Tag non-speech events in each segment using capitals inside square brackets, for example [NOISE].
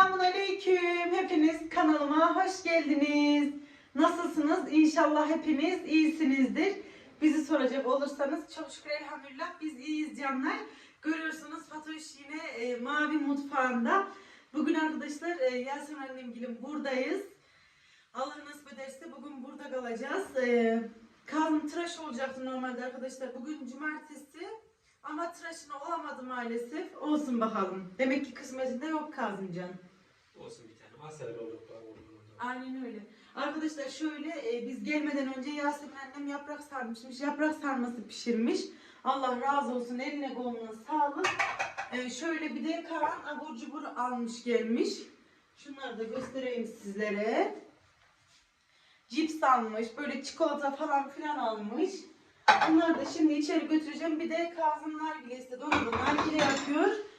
Selamun Aleyküm. Hepiniz kanalıma hoş geldiniz. Nasılsınız? İnşallah hepiniz iyisinizdir. Bizi soracak olursanız çok şükür elhamdülillah biz iyiyiz canlar. Görüyorsunuz Fatoş yine e, mavi mutfağında. Bugün arkadaşlar e, Yasemin annemgilin buradayız. Allah nasip ederse bugün burada kalacağız. E, Kazım tıraş olacaktı normalde arkadaşlar. Bugün cumartesi. Ama tıraşını olamadı maalesef. Olsun bakalım. Demek ki kısmetinde yok Kazımcan. Olsun bir tane. Hasar olduk. Aynen öyle. Arkadaşlar şöyle e, biz gelmeden önce Yasemin annem yaprak sarmışmış. Yaprak sarması pişirmiş. Allah razı olsun eline koluna sağlık. E, şöyle bir de Kaan abur cubur almış gelmiş. Şunları da göstereyim sizlere. Cips almış. Böyle çikolata falan filan almış. Bunları da şimdi içeri götüreceğim. Bir de Kazım nargile istedi. Onu da nargile yapıyor.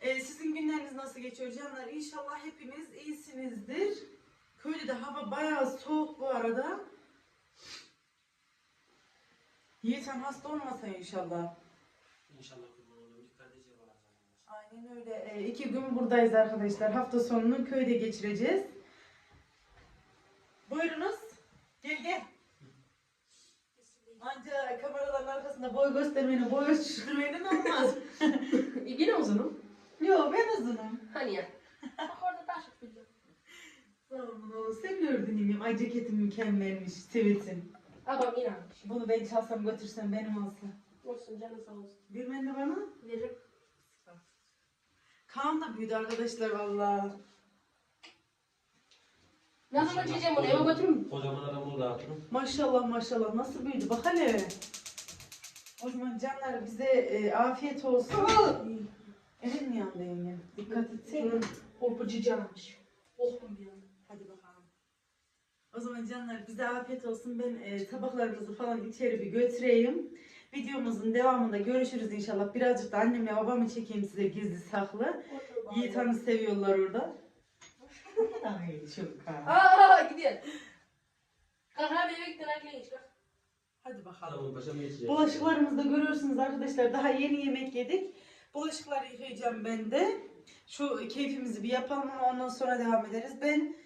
E, sizin günleriniz nasıl geçiyor canlar? İnşallah hepiniz iyisinizdir. Köyde de hava bayağı soğuk bu arada. Yiğitan hasta olmasa inşallah. İnşallah kurban olurum. Dikkat edeceğim. Aynen öyle. E, iki gün buradayız arkadaşlar. Hafta sonunu köyde geçireceğiz. Buyurunuz. Gel gel. Anca kameraların arkasında boy göstermenin, boy ölçüştürmenin olmaz. [LAUGHS] Yine uzunum. Yok ben uzunum. Hani ya? Bak orada atıyor. Aman oğlum sen gördün miyim? Ay ceketim mükemmelmiş. Sivetin. Adam inanmış. Bunu ben çalsam götürsem benim olsa. Olsun canı sağ olsun. Bilmem de bana. Veririm. Kaan da büyüdü arkadaşlar valla. Ne zaman çekeceğim bunu eve götürür mü? Kocaman adamı dağıtırım. Maşallah maşallah nasıl büyüdü bak hele. O zaman canlar bize e, afiyet olsun. Elin mi yandı yengem? Dikkat etsene. Korku cici almış. Korktum bir anda. Hadi bakalım. O zaman canlar bize afiyet olsun. Ben e, tabaklarımızı falan içeri bir götüreyim. Videomuzun devamında görüşürüz inşallah. Birazcık da annemle babamı çekeyim size gizli saklı. Yiğit Han'ı seviyorlar orada. [LAUGHS] Ay çok ha. Aa gidiyor. Kalk abi eve gittin akle geç kalk. Hadi bakalım. Adamın başa mı geçeceğiz? Bulaşıklarımızı da görüyorsunuz arkadaşlar. Daha yeni yemek yedik. Bulaşıkları yıkayacağım ben de. Şu keyfimizi bir yapalım ama ondan sonra devam ederiz. Ben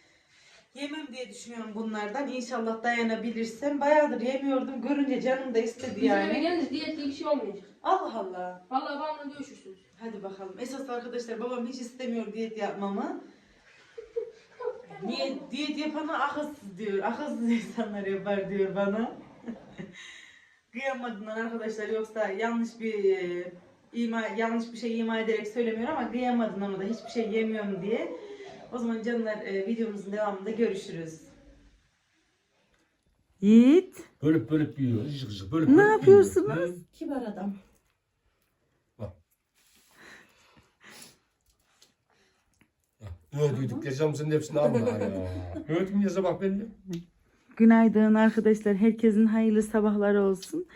yemem diye düşünüyorum bunlardan. İnşallah dayanabilirsem. Bayağıdır yemiyordum. Görünce canım da istedi Bizim eve yani. gelince diyet diye bir şey olmayacak. Allah Allah. Vallahi babamla dövüşürsünüz. Hadi bakalım. Esas arkadaşlar babam hiç istemiyor diyet yapmamı. Niye diyet yapanı akılsız diyor. Akılsız insanlar yapar diyor bana. [LAUGHS] Kıyamadığından arkadaşlar yoksa yanlış bir e, ima, yanlış bir şey ima ederek söylemiyorum ama kıyamadın ama da hiçbir şey yemiyorum diye. O zaman canlar e, videomuzun devamında görüşürüz. Yiğit. Bölüp bölüp yiyor. Icık icık bölüp Ne bölüp yapıyorsunuz? yiyor. Kibar adam. Ne duyduk senin hepsini [LAUGHS] alma ya. Gördüm ya sabah belli. Günaydın arkadaşlar. Herkesin hayırlı sabahları olsun.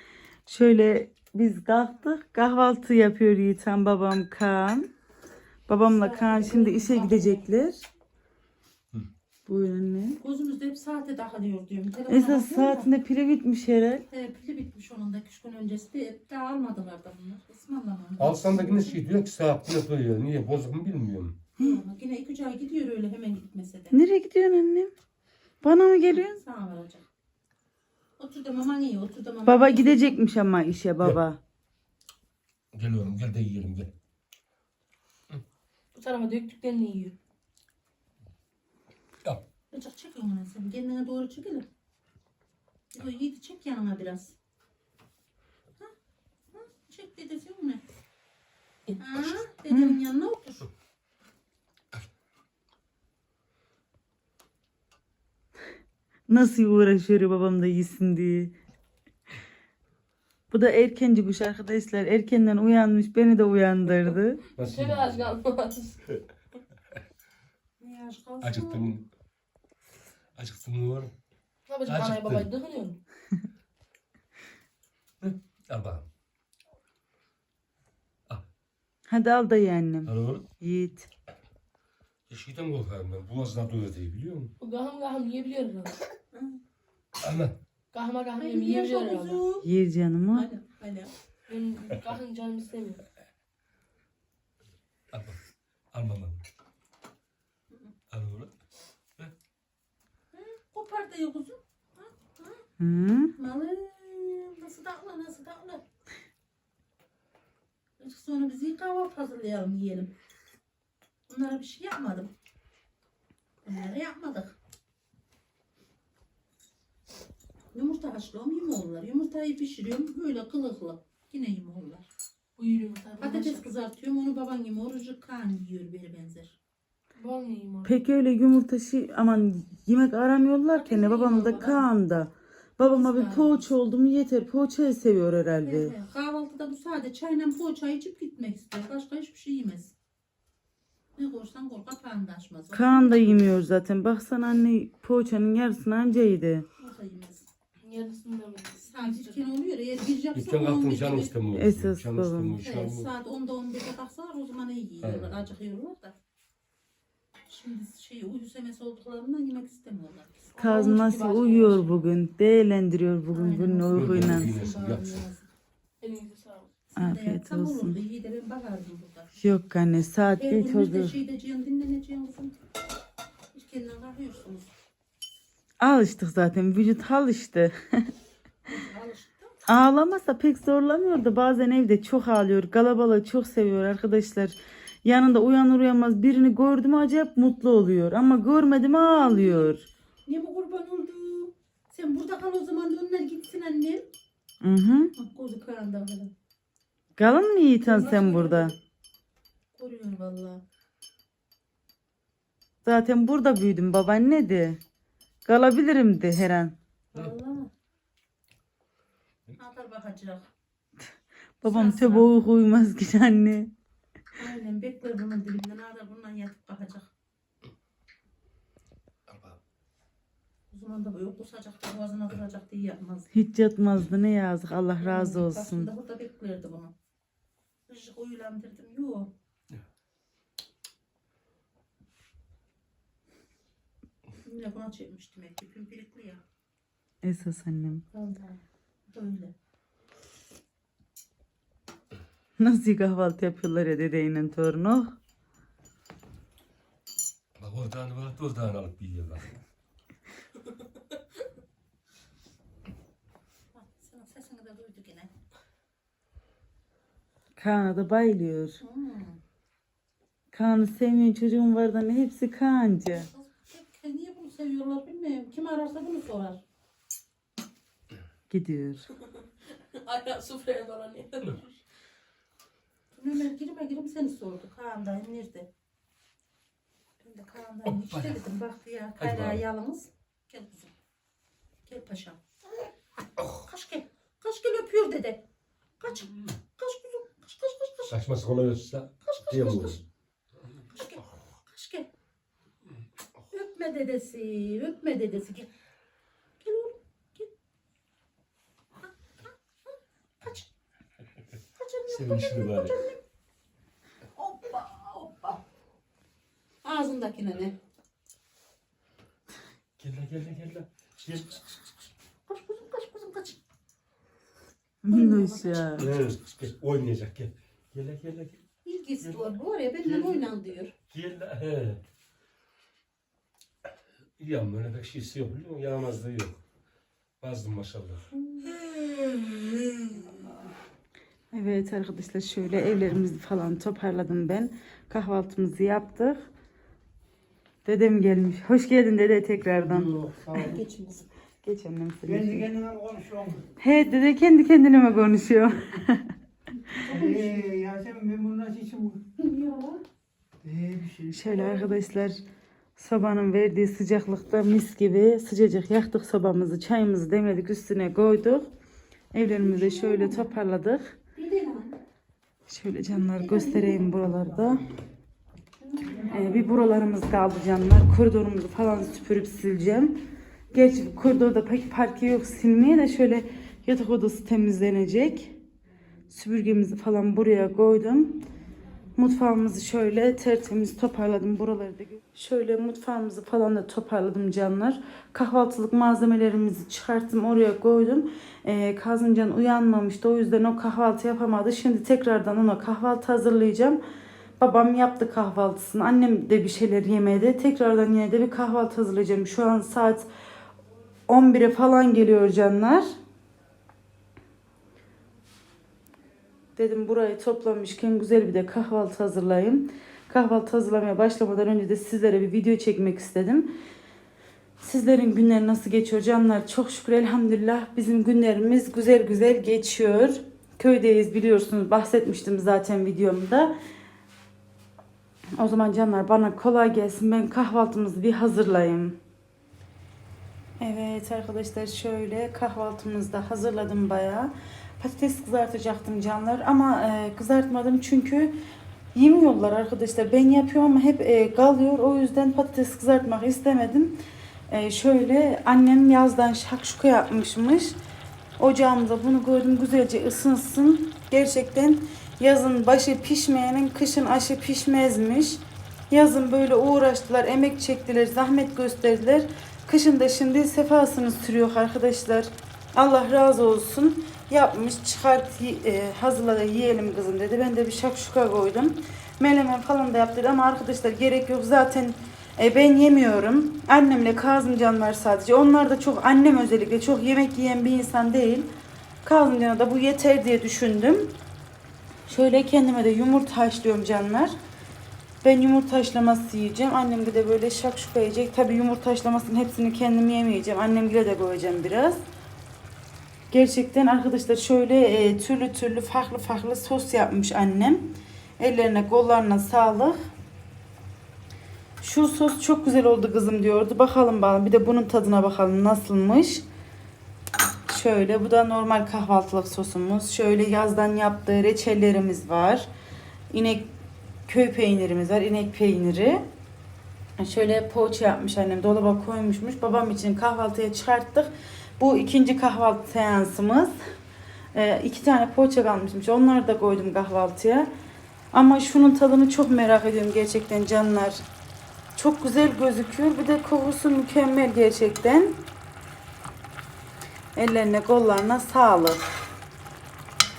Şöyle biz kalktık. Kahvaltı yapıyor Yiğitan babam Kaan. Babamla Kaan şimdi işe gidecekler. Buyurun anne. Gözümüzde hep saate takılıyor diyorum. Telefona Esas bakıyorum da, saatinde pili bitmiş herhal. He, pili bitmiş onun da 2 gün öncesi de daha almadılar da bunlar. Ismarlamadılar. Alsan da yine şey diyor ki saat ne koyuyor. Niye bozuk mu bilmiyorum. Yine 2 ay gidiyor öyle hemen gitmese de. Nereye gidiyorsun annem? Bana mı geliyorsun? Sağ varacak. Otur da maman iyi otur da maman Baba iyi. gidecekmiş ama işe baba. Geliyorum gel de yiyelim gel. Bu tarafa döktüklerini yiyor. Al. Azıcık çek yanına sen. Kendine doğru çek hele. Bir de yiğidi çek yanına biraz. Ha? Ha? Çek dedesi mi? Ha? Dedenin yanına otur. Nasıl uğraşıyor babam da yesin diye. Bu da erkenci kuş arkadaşlar. Erkenden uyanmış beni de uyandırdı. Nasıl Şöyle aç kalmaz. Ne yaş kalsın? Acıktım. Acıktım oğlum. Ne yapacak Acıktı. anayı babayı dıkılıyorsun. Al bakalım. Hadi al da ye annem. Al oğlum. Yiğit. Eşkiden korkarım ben. Bu az daha dövdeyi biliyor musun? Gahım gahım yiyebiliyorum ama. Ama Gahma gahım yem- yiyebiliyorum ama. Yer canımı. Hala hala. Benim gahın canım istemiyor. al bak. Alma lan. Al oğlum. Kopar dayı kuzum. Hı? Malım nasıl takla nasıl takla. Sonra biz iyi kahvaltı hazırlayalım yiyelim. Bunlara bir şey yapmadım. Bunları yapmadık. Yumurta haşlıyorum yumuyorlar. Yumurtayı pişiriyorum böyle kılıklı. Yine yumuyorlar. Buyur yumurta. Patates kızartıyorum onu baban gibi orucu kan yiyor beri benzer. Bol yiyeyim onu. Peki öyle yumurta şey aman yemek aramıyorlar ki ne babam da Kaan da. Babama bir poğaça oldu mu yeter. Poğaçayı seviyor herhalde. Evet, kahvaltıda bu sade çayla poğaça içip gitmek istiyor. Başka hiçbir şey yemez. Ne korsan kork kapağını da açmaz. Kaan da yemiyor zaten. Baksana anne poğaçanın yarısını anca yedi. O da yemez. Yarısını da Saat ilken oluyor. Eğer bir yapsa İlken 10 kalktım 11 canım gibi. istemiyor. Esas Canım babam. istemiyor. An Evet, bu. saat 10'da 11'de kalksalar o zaman iyi yiyorlar. Evet. Acıkıyorlar da. Şimdi şey semesi olduklarından yemek istemiyorlar. Kaz nasıl uyuyor bugün. Değerlendiriyor bugün olsun. uykuyla. Yapsın. Elinize sağlık. Afiyet yapsan olsun. olurdu. İyi de ben bakardım burada. Yok anne saat Her geç gün biz de oldu. şey edeceğim, dinleneceğim kızım. Hiç kendine bakıyorsunuz. Alıştık zaten. Vücut alıştı. Alıştım. Ağlamasa pek zorlamıyor da bazen evde çok ağlıyor. Galabalığı çok seviyor arkadaşlar. Yanında uyanır uyanmaz birini gördü mü acayip mutlu oluyor. Ama görmedi mi ağlıyor. Ne bu kurban oldu? Sen burada kal o zaman da onlar gitsin annem. Hı hı. Bak gözü karanda falan. Kalın mı Yiğitan sen burada? Koruyor valla. Zaten burada büyüdüm babaanne de. Kalabilirim de her an. Valla. Atar bakacak. [LAUGHS] Babam Sağ uyku uyumaz ki anne. Aynen bekler bunun dibinden. Atar bundan yatıp bakacak. O zaman da böyle kusacak, boğazına kıracak diye yapmaz. Hiç yatmazdı ne yazık Allah razı olsun. Aslında burada beklerdi bunu. Işık uyulandırdım. Yok. Yine buna çekmiş demek ki. Pimpirikli ya. Esas annem. Vallahi. Böyle. Nasıl kahvaltı yapıyorlar ya dedeyle torunu. Bak oradan bak oradan alıp yiyorlar. Bak, Senin sesini de duydu gene. Kaan'a da bayılıyor. Hmm. Kaan'ı sevmeyen çocuğum var da ne hepsi Kaan'cı. Niye bunu seviyorlar bilmiyorum. Kim ararsa bunu sorar. Gidiyor. [LAUGHS] Hala sufraya dolanıyor. Ömer girme girim seni sordu. Kaan'dayım nerede? Ben de Kaan'dayım. Hoppa. İşte dedim bak ya bakalım. yalnız. Gel kuzum. Gel paşam. Kaç gel. Kaç gel öpüyor dede. Kaç. Kaç kuzum. Kaç kaç kaç kaç. Kaç gel. Kaç gel. Öpme dedesi. Öpme dedesi. Gel. Gel oğlum. Gel. Ha, ha, ha. Kaç. Kaç annem. Sevinçli bari. Hoppa hoppa. Ağzındakine ne? Gel lan gel lan gel lan. Gel. Kaç kuzum kaç kuzum kaç. Minnoş ya. Evet. Oynayacak gel. Gel lan gel lan gel. İlgisi var. Bu oraya benimle oynan diyor. Gel lan. He. İyi ama öyle pek şeysi yok biliyor musun? Yağmazlığı yok. Bazdım maşallah. Evet arkadaşlar şöyle evlerimizi falan toparladım ben. Kahvaltımızı yaptık. Dedem gelmiş. Hoş geldin dede tekrardan. Yok, sağ ol. Geçin kızım. Geç annem Kendi seni. kendine konuşuyorum. He dede kendi kendine mi konuşuyor? [LAUGHS] Ee, Yasemin ben bunu nasıl içim? Yok. Ee, bir şey. Şöyle arkadaşlar sobanın verdiği sıcaklıkta mis gibi sıcacık yaktık sobamızı çayımızı demledik üstüne koyduk. Evlerimizi şöyle toparladık. Şöyle canlar göstereyim buralarda. Ee, bir buralarımız kaldı canlar. Koridorumuzu falan süpürüp sileceğim. Gerçi koridorda pek parke yok silmeye de şöyle yatak odası temizlenecek. Süpürgemizi falan buraya koydum. Mutfağımızı şöyle tertemiz toparladım. Buraları da şöyle mutfağımızı falan da toparladım canlar. Kahvaltılık malzemelerimizi çıkarttım oraya koydum. Ee, Kazımcan uyanmamıştı o yüzden o kahvaltı yapamadı. Şimdi tekrardan ona kahvaltı hazırlayacağım. Babam yaptı kahvaltısını. Annem de bir şeyler yemedi. Tekrardan yine de bir kahvaltı hazırlayacağım. Şu an saat 11'e falan geliyor canlar. Dedim burayı toplamışken güzel bir de kahvaltı hazırlayayım. Kahvaltı hazırlamaya başlamadan önce de sizlere bir video çekmek istedim. Sizlerin günleri nasıl geçiyor canlar? Çok şükür elhamdülillah bizim günlerimiz güzel güzel geçiyor. Köydeyiz biliyorsunuz bahsetmiştim zaten videomda. O zaman canlar bana kolay gelsin. Ben kahvaltımızı bir hazırlayayım. Evet arkadaşlar şöyle kahvaltımızı da hazırladım bayağı. Patates kızartacaktım canlar ama e, kızartmadım çünkü yemiyorlar arkadaşlar. Ben yapıyorum ama hep e, kalıyor. O yüzden patates kızartmak istemedim. E, şöyle annem yazdan şakşuka yapmışmış. Ocağımda bunu gördüm güzelce ısınsın. Gerçekten yazın başı pişmeyenin kışın aşı pişmezmiş. Yazın böyle uğraştılar, emek çektiler, zahmet gösterdiler. Kışın da şimdi sefasını sürüyor arkadaşlar. Allah razı olsun. Yapmış çıkart e, hazırla yiyelim kızım dedi. Ben de bir şakşuka koydum. Menemen falan da yaptı ama arkadaşlar gerek yok zaten e, ben yemiyorum. Annemle Kazımcan var sadece. Onlar da çok annem özellikle çok yemek yiyen bir insan değil. Kazımcan'a da bu yeter diye düşündüm. Şöyle kendime de yumurta haşlıyorum canlar. Ben yumurta haşlaması yiyeceğim. Annem de böyle şakşuka yiyecek. Tabii yumurta haşlamasının hepsini kendim yemeyeceğim. Annemgile de koyacağım biraz. Gerçekten arkadaşlar şöyle e, türlü türlü farklı farklı sos yapmış annem. Ellerine kollarına sağlık. Şu sos çok güzel oldu kızım diyordu. Bakalım bakalım. Bir de bunun tadına bakalım nasılmış. Şöyle bu da normal kahvaltılık sosumuz. Şöyle yazdan yaptığı reçellerimiz var. İnek köy peynirimiz var. inek peyniri. Şöyle poğaça yapmış annem. Dolaba koymuşmuş. Babam için kahvaltıya çıkarttık. Bu ikinci kahvaltı seansımız. Ee, iki tane poğaça kalmışmış. Onları da koydum kahvaltıya. Ama şunun tadını çok merak ediyorum gerçekten canlar. Çok güzel gözüküyor. Bir de kokusu mükemmel gerçekten. Ellerine kollarına sağlık.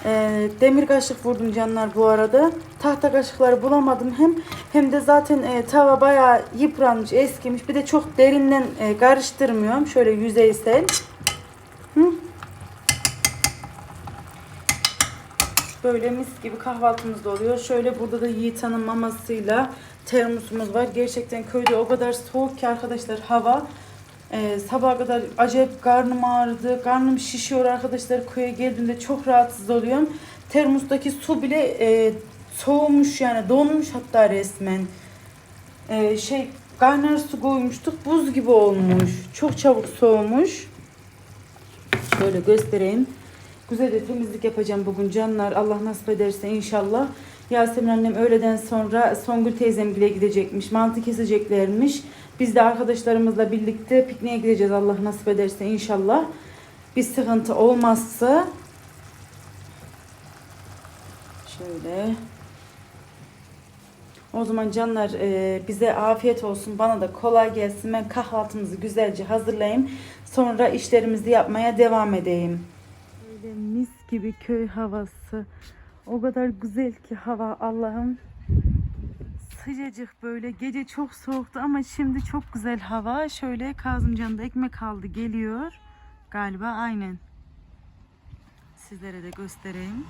Ee, demir kaşık vurdum canlar bu arada. Tahta kaşıkları bulamadım hem hem de zaten e, tava bayağı yıpranmış, eskimiş. Bir de çok derinden e, karıştırmıyorum. Şöyle yüzeysel. Hı? Böyle mis gibi kahvaltımız da oluyor. Şöyle burada da Yiğit Hanım mamasıyla termosumuz var. Gerçekten köyde o kadar soğuk ki arkadaşlar hava. Ee, sabaha kadar acayip karnım ağrıdı. Karnım şişiyor arkadaşlar. Köye geldiğimde çok rahatsız oluyorum. Termostaki su bile e, soğumuş yani donmuş hatta resmen. Ee, şey kaynar su koymuştuk. Buz gibi olmuş. Çok çabuk soğumuş. Şöyle göstereyim. Güzel de temizlik yapacağım bugün canlar. Allah nasip ederse inşallah. Yasemin annem öğleden sonra Songül teyzem bile gidecekmiş. Mantı keseceklermiş. Biz de arkadaşlarımızla birlikte pikniğe gideceğiz Allah nasip ederse inşallah. Bir sıkıntı olmazsa. Şöyle. O zaman canlar e, bize afiyet olsun. Bana da kolay gelsin. Ben kahvaltımızı güzelce hazırlayayım. Sonra işlerimizi yapmaya devam edeyim. Böyle mis gibi köy havası. O kadar güzel ki hava Allah'ım. Sıcacık böyle. Gece çok soğuktu ama şimdi çok güzel hava. Şöyle Kazımcan'da ekmek aldı geliyor. Galiba aynen. Sizlere de göstereyim.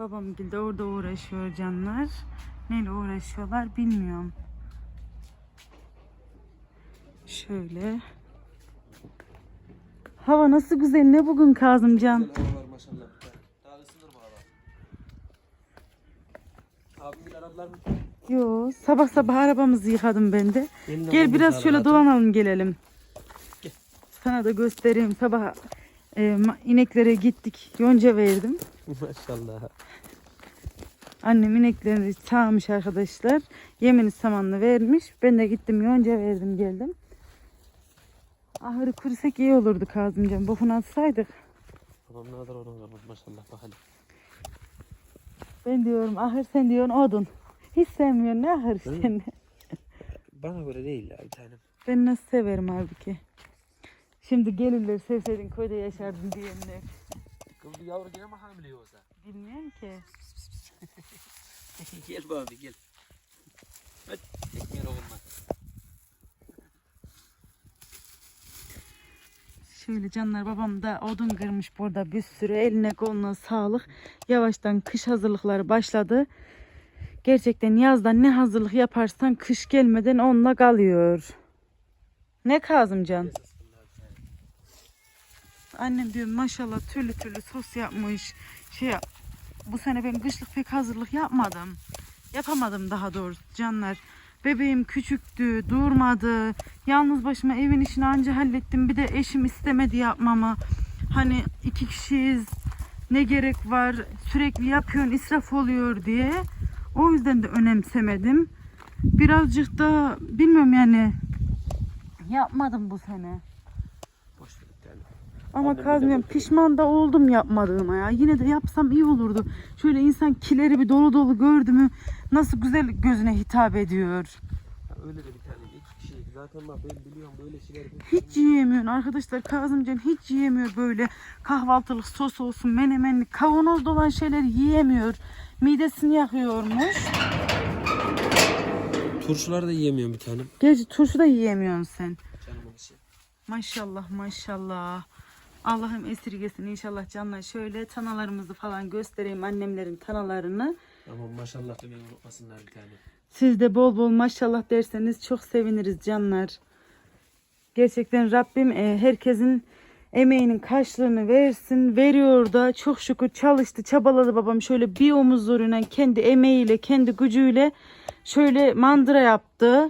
Babam de orada uğraşıyor canlar. Neyle uğraşıyorlar bilmiyorum. Şöyle. Hava nasıl güzel ne bugün Kazımcan? Havalar maşallah. Daha ısınır mı hava? Abim aradılar mı? Yo sabah sabah arabamızı yıkadım ben de. Benim Gel biraz şöyle aradım. dolanalım gelelim. Gel. Sana da göstereyim. Sabah e, ineklere gittik. Yonca verdim. [LAUGHS] Maşallah. Annem ineklerini sağmış arkadaşlar. Yemini samanlı vermiş. Ben de gittim yonca verdim geldim. Ahırı kursak iyi olurdu Kazımcan. Bokunu atsaydık. Babam ne kadar oradan kalmış maşallah bak hele. Ben diyorum ahır sen diyorsun odun. Hiç sevmiyorsun ne ahır Hı. sen. Bana göre değil ya bir tanem. Ben nasıl severim halbuki. Şimdi gelirler sevseydin köyde yaşardın diyenler. Bir yavru yine mi hamile yoksa? Bilmiyorum ki. [LAUGHS] gel abi gel. Hadi ekmeğe olma. Şöyle canlar babam da odun kırmış burada bir sürü eline koluna sağlık. Yavaştan kış hazırlıkları başladı. Gerçekten yazdan ne hazırlık yaparsan kış gelmeden onunla kalıyor. Ne Kazımcan? Annem diyor maşallah türlü türlü sos yapmış. Şey bu sene ben kışlık pek hazırlık yapmadım. Yapamadım daha doğrusu canlar. Bebeğim küçüktü, durmadı. Yalnız başıma evin işini anca hallettim. Bir de eşim istemedi yapmamı. Hani iki kişiyiz. Ne gerek var? Sürekli yapıyorsun, israf oluyor diye. O yüzden de önemsemedim. Birazcık da bilmiyorum yani yapmadım bu sene. Boş ver bir tane. Ama de kazmıyorum. Pişman da oldum yapmadığıma ya. Yine de yapsam iyi olurdu. Şöyle insan kileri bir dolu dolu gördü mü nasıl güzel gözüne hitap ediyor. Öyle de bir tane iki kişilik. Zaten bak ben biliyorum böyle şeyler. Hiç yiyemiyorsun arkadaşlar. Kazımcan hiç yiyemiyor böyle kahvaltılık sos olsun menemenlik kavanoz dolan şeyler yiyemiyor. Midesini yakıyormuş. Turşular da yiyemiyorum bir tanem. Gerçi turşu da yiyemiyorsun sen. Canımın işi. Maşallah maşallah. Allah'ım esirgesin inşallah canlar. Şöyle tanalarımızı falan göstereyim annemlerin tanalarını. Ama maşallah demeyi unutmasınlar bir tane. Siz de bol bol maşallah derseniz çok seviniriz canlar. Gerçekten Rabbim e, herkesin emeğinin karşılığını versin. Veriyor da çok şükür çalıştı, çabaladı babam. Şöyle bir omuz zoruyla kendi emeğiyle, kendi gücüyle şöyle mandıra yaptı.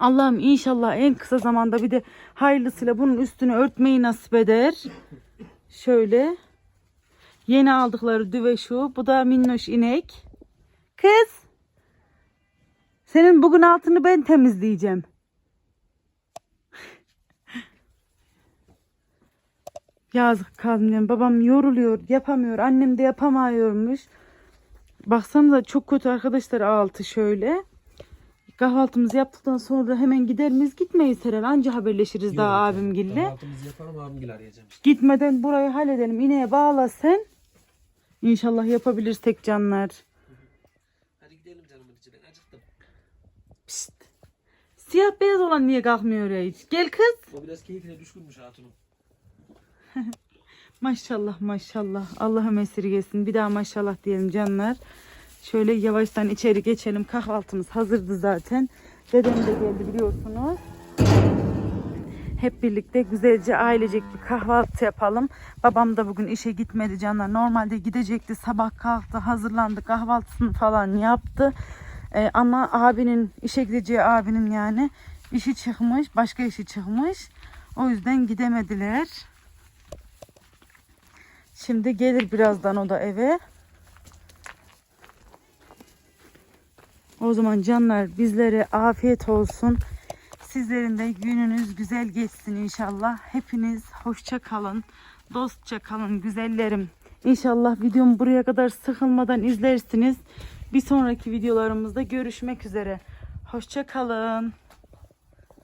Allah'ım inşallah en kısa zamanda bir de hayırlısıyla bunun üstünü örtmeyi nasip eder. Şöyle. Yeni aldıkları düve şu. Bu da minnoş inek. Kız. Senin bugün altını ben temizleyeceğim. [LAUGHS] Yazık Kazım babam yoruluyor yapamıyor annem de yapamıyormuş. Baksanıza çok kötü arkadaşlar altı şöyle. Kahvaltımızı yaptıktan sonra hemen gider miyiz gitmeyiz herhalde anca haberleşiriz daha abimgille. Kahvaltımızı yapalım abimgil arayacağım işte. Gitmeden burayı halledelim ineğe bağla sen. İnşallah yapabilirsek canlar. Hadi gidelim canımın içinden acıktım. Pişt. Siyah beyaz olan niye kalkmıyor hiç? Gel kız. O biraz keyfine düşkünmüş hatunum. [LAUGHS] Maşallah maşallah. Allah'ım esirgesin. Bir daha maşallah diyelim canlar. Şöyle yavaştan içeri geçelim. Kahvaltımız hazırdı zaten. Dedem de geldi biliyorsunuz. Hep birlikte güzelce ailecek bir kahvaltı yapalım. Babam da bugün işe gitmedi canlar. Normalde gidecekti. Sabah kalktı, hazırlandı, kahvaltısını falan yaptı. Ee, ama abinin işe gideceği abinin yani işi çıkmış, başka işi çıkmış. O yüzden gidemediler. Şimdi gelir birazdan o da eve. O zaman canlar bizlere afiyet olsun. Sizlerin de gününüz güzel geçsin inşallah. Hepiniz hoşça kalın. Dostça kalın güzellerim. İnşallah videomu buraya kadar sıkılmadan izlersiniz. Bir sonraki videolarımızda görüşmek üzere. Hoşça kalın.